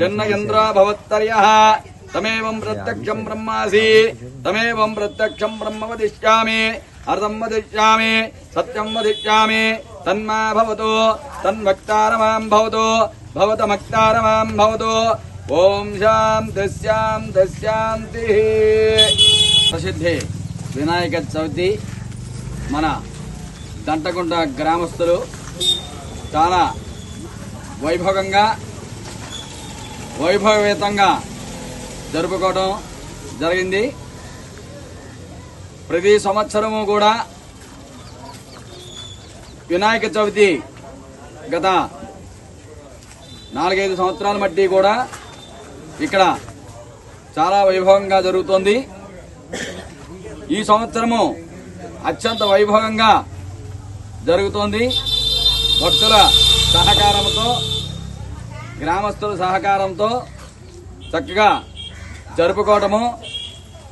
జన్మయంద్రాభవత్తర్య తమేవం ప్రత్యక్షం బ్రహ్మాసి తమేవం ప్రత్యక్షం బ్రహ్మ వదిష్యామి అర్థం వదిష్యామి సత్యం వదిష్యామి తన్మా భవతు తన్వక్తారమాం భవతు భవతమక్తారమాం భవతు ఓం శాంతి శాంతి శాంతి ప్రసిద్ధి వినాయక చవితి మన దంటకుంట గ్రామస్తులు చాలా వైభవంగా వైభవేతంగా జరుపుకోవడం జరిగింది. ప్రతి సంవత్సరము కూడా వినాయక చవితి గత నాలుగైదు సంవత్సరాల మట్టి కూడా ఇక్కడ చాలా వైభవంగా జరుగుతోంది. ఈ సంవత్సరము అత్యంత వైభవంగా జరుగుతోంది. భక్తుల సహకారంతో గ్రామస్తుల సహకారంతో చక్కగా జరుపుకోవటము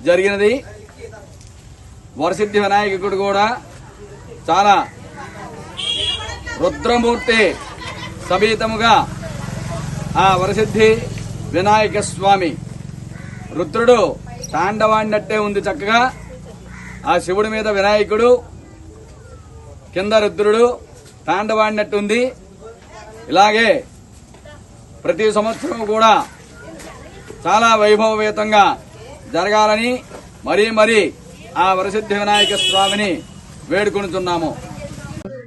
జరిగినది. వరసిద్ధి వినాయకుడు కూడా చాలా రుద్రమూర్తి సమేతముగా ఆ వరసిద్ధి వినాయక స్వామి రుద్రుడు తాండవాడినట్టే ఉంది చక్కగా. ఆ శివుడి మీద వినాయకుడు కింద రుద్రుడు తాండవాడినట్టు ఉంది ఇలాగే ప్రతి సంవత్సరం కూడా చాలా వైభవవేతంగా జరగాలని మరీ మరీ ఆ వరసిద్ధి వినాయక స్వామిని వేడుకొనుచున్నాము.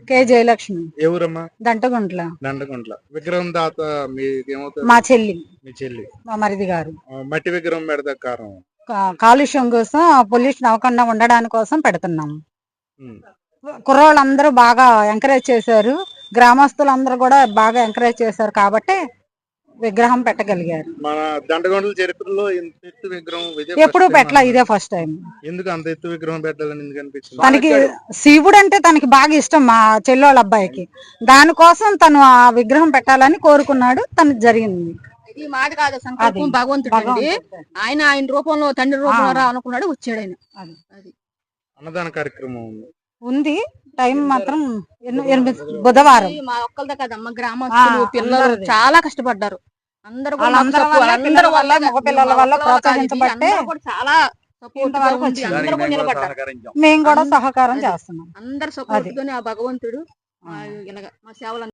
కే జయలక్ష్మి. ఏ ఊరమ్మా? దంటగుంట్ల. దండకుంట్ల విగ్రహం దాత మీకేమవుతుంది మా చెల్లి. మీ చెల్లి. మా మరిది గారు. ఆ, మట్టి విగ్రహం పెడతా కారణం? కా- కాలుష్యం కోసం పొల్యూషన్ అవ్వకుండా ఉండడానికి కోసం పెడుతున్నాం ఉమ్. కుర్రోళ్ళందరూ బాగా ఎంకరేజ్ చేశారు. గ్రామస్తులందరూ కూడా బాగా ఎంకరేజ్ చేశారు కాబట్టి విగ్రహం పెట్టగలిగారు మన దండగొండల చరిత్రలో ఇంత ఎత్తు విగ్రహం ఎప్పుడు పెట్టలే. ఇదే ఫస్ట్ టైం ఎందుకు అంత ఎత్తు విగ్రహం పెట్టాలని ఎందుకు అనిపించింది తనకి శివుడు అంటే తనకి బాగా ఇష్టం మా చెల్లోళ్ళ అబ్బాయికి దానికోసం తను ఆ విగ్రహం పెట్టాలని కోరుకున్నాడు తనకి జరిగింది ఇది మాట కాదు సంకల్పం. భగవంతుడు అండి. ఆయన ఆయన రూపంలో తండ్రి రూపంలో. రా అనుకున్నాడు వచ్చాడు ఆయన. అది అన్నదాన కార్యక్రమం ఉంది. టైం మాత్రం ఎన్ని- ఎనిమిది బుధవారం. మా ఒక్కళ్ళదే కదమ్మ గ్రామస్తులు పిల్లలు. చాలా కష్టపడ్డారు. అందరూ అందరి వల్ల, మగ పిల్లల వల్ల ప్రోత్సహించబట్టే చాలా మేము కూడా సహకారం. చేస్తున్నాం. అందరు సపోర్ట్ ఆ భగవంతుడు మా సేవలు